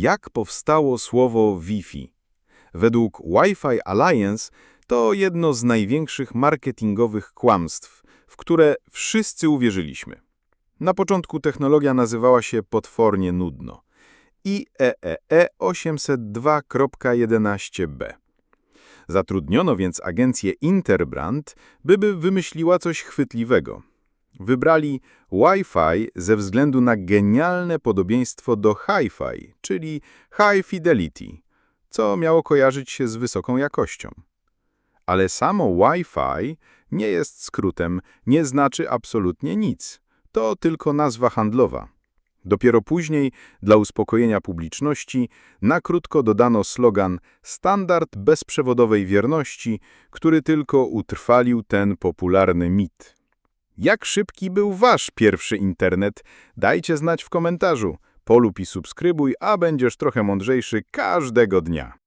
Jak powstało słowo Wi-Fi? Według Wi-Fi Alliance to jedno z największych marketingowych kłamstw, w które wszyscy uwierzyliśmy. Na początku technologia nazywała się potwornie nudno. E IEEE 802.11b. Zatrudniono więc agencję Interbrand, by, by wymyśliła coś chwytliwego. Wybrali Wi-Fi ze względu na genialne podobieństwo do Hi-Fi, czyli High Fidelity, co miało kojarzyć się z wysoką jakością. Ale samo Wi-Fi nie jest skrótem, nie znaczy absolutnie nic. To tylko nazwa handlowa. Dopiero później, dla uspokojenia publiczności, na krótko dodano slogan Standard bezprzewodowej wierności, który tylko utrwalił ten popularny mit. Jak szybki był wasz pierwszy internet? Dajcie znać w komentarzu. Polub i subskrybuj, a będziesz trochę mądrzejszy każdego dnia.